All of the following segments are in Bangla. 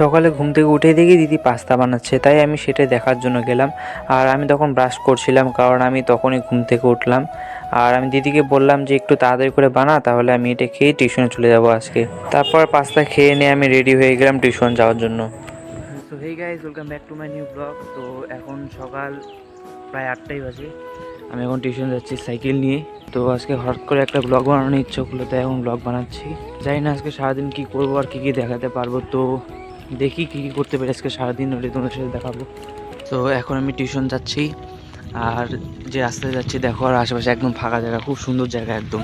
সকালে ঘুম থেকে উঠে দেখি দিদি পাস্তা বানাচ্ছে, তাই আমি সেটা দেখার জন্য গেলাম। আর আমি তখন ব্রাশ করছিলাম, কারণ আমি তখনই ঘুম থেকে উঠলাম। আর আমি দিদিকে বললাম যে, একটু তাড়াতাড়ি করে বানা, তাহলে আমি এটা খেয়ে টিউশনে চলে যাব আজকে। তারপর পাস্তা খেয়ে নিয়ে আমি রেডি হয়ে গেলাম টিউশন যাওয়ার জন্য। তো hey guys welcome back to my new blog তো এখন সকাল প্রায় আটটাই বাজে। আমি এখন টিউশন যাচ্ছি সাইকেল নিয়ে। তো আজকে হঠাৎ করে একটা ব্লগ বানানোর ইচ্ছে হলো তাই এখন ব্লগ বানাচ্ছি। জানি না আজকে সারাদিন কী করব আর কী কী দেখাতে পারব। তো দেখি কী কী করতে পারি আজকে সারাদিন, হলে তোমাদের সাথে দেখাবো। তো এখন আমি টিউশন যাচ্ছি। আর যে রাস্তায় যাচ্ছি, দেখো, আর আশেপাশে একদম ফাঁকা জায়গা, খুব সুন্দর জায়গা একদম।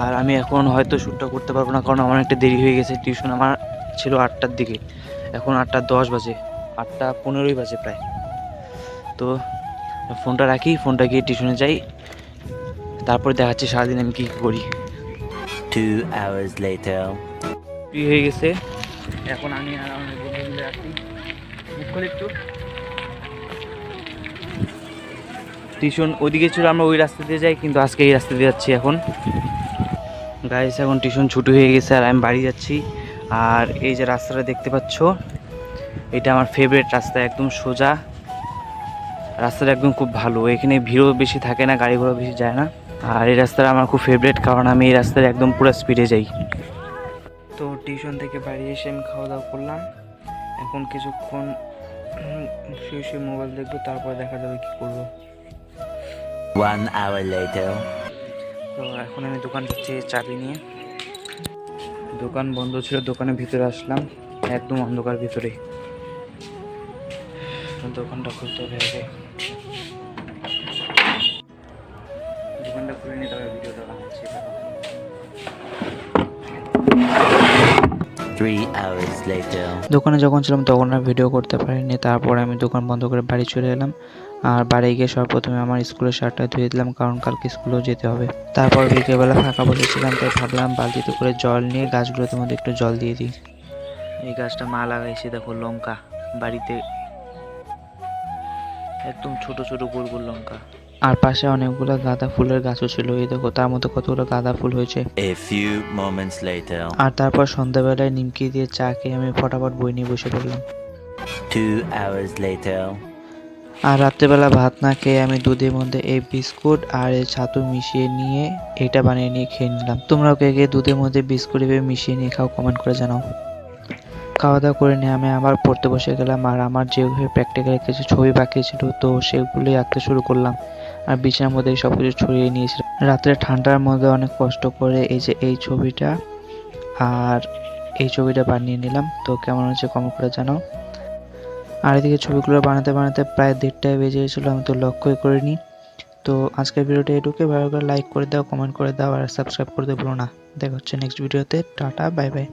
আর আমি এখন হয়তো শ্যুটটা করতে পারব না, কারণ আমার একটা দেরি হয়ে গেছে। টিউশন আমার ছিল আটটার দিকে। এখন আটটা দশ বাজে, আটটা পনেরোই বাজে প্রায়। তো ফোনটা রাখি ফোনটা গিয়ে টিউশনে যাই। তারপরে দেখাচ্ছি সারাদিন আমি কী করি। Hours later. ফ্রি হয়ে গেছে। এখন আমি আর আমার বন্ধু মিলে আসি মুখ একটু। টিউশন ওইদিকে ছিল আমরা ওই রাস্তা দিয়ে যাই কিন্তু আজকে এই রাস্তা দিয়ে যাচ্ছি এখন। গাইস এখন টিউশন ছুটি হয়ে গেছে আর আমি বাড়ি যাচ্ছি। আর এই যে রাস্তাটা দেখতে পাচ্ছ এটা আমার ফেভারিট রাস্তা একদম সোজা। রাস্তাটা একদম খুব ভালো। এখানে ভিড়ও বেশি থাকে না গাড়ি ঘোড়া বেশি যায় না। আর এই রাস্তাটা আমার খুব ফেভারিট কারণ আমি এই রাস্তায় একদম পুরো স্পিডে যাই। তো টিউশন থেকে বাড়ি এসে আমি খাওয়া দাওয়া করলাম। এখন কিছুক্ষণ শুয়ে শুয়ে মোবাইল দেখব তারপরে দেখা যাবে কি করব। One hour later. তো এখন আমি দোকান যাচ্ছি চাবি নিয়ে। দোকান বন্ধ ছিল দোকানের ভিতরে আসলাম। একদম অন্ধকার ভিতরে দোকানটা খুলতে হবে খুলে নিয়ে তবে ভিডিওটা বানাচ্ছি later. দোকানে যখন ছিলাম তখন আর ভিডিও করতে পারিনি তারপর আমি দোকান বন্ধ করে বাড়ি চলে এলাম। আর বাড়ি গিয়ে সর্বপ্রথমে আমার স্কুলের শার্টটা ধুয়ে দিলাম কারণ কালকে স্কুলেও যেতে হবে। তারপর বিকেলবেলা ফাঁকা বসেছিলাম তাই ভাবলাম বালতিতে করে জল নিয়ে গাছগুলোতে মধ্যে একটু জল দিয়ে দিই। এই গাছটা মা লাগাইছে দেখো লঙ্কা বাড়িতে। একদম ছোট ছোট গোল গোল লঙ্কা। আর পাশে অনেকগুলো গাঁদা ফুলের গাছও ছিল। এই দেখো তার মধ্যে কতগুলো গাঁদা ফুল হয়েছে. আর তারপর সন্ধ্যাবেলায় নিমকি দিয়ে চা খেয়ে আমি ফটাফট বই নিয়ে বসে পড়লাম. আর রাত্রেবেলা ভাত না খেয়ে আমি দুধের মধ্যে এই বিস্কুট আর এই ছাতু মিশিয়ে নিয়ে এটা বানিয়ে নিয়ে খেয়ে নিলাম। তোমরাও কে কে দুধের মধ্যে বিস্কুট এভাবে মিশিয়ে নিয়ে খাও কমেন্ট করে জানাও। খাওয়া দাওয়া করে নিয়ে আমি আবার পড়তে বসে গেলাম আর আমার যেভাবে প্র্যাকটিক্যাল কিছু ছবি বাকি ছিল তো সেগুলোই আঁকতে শুরু করলাম। আর বিছানার মধ্যে সব কিছু ছড়িয়ে নিয়েছিলাম রাত্রে ঠান্ডার মধ্যে অনেক কষ্ট করে এই যে এই ছবিটা আর এই ছবিটা বানিয়ে নিলাম। তো কেমন হচ্ছে কমেন্ট করে জানাও। আর এদিকে ছবিগুলো বানাতে বানাতে প্রায় দেড়টায় বেজে গেছিল, আমি তো লক্ষ্যই করিনি। তো আজকের ভিডিওটা এটুকুই। ভালো করে লাইক করে দাও কমেন্ট করে দাও, আর সাবস্ক্রাইব করতে ভুলো না। দেখা হচ্ছে নেক্সট ভিডিওতে। Tata bye bye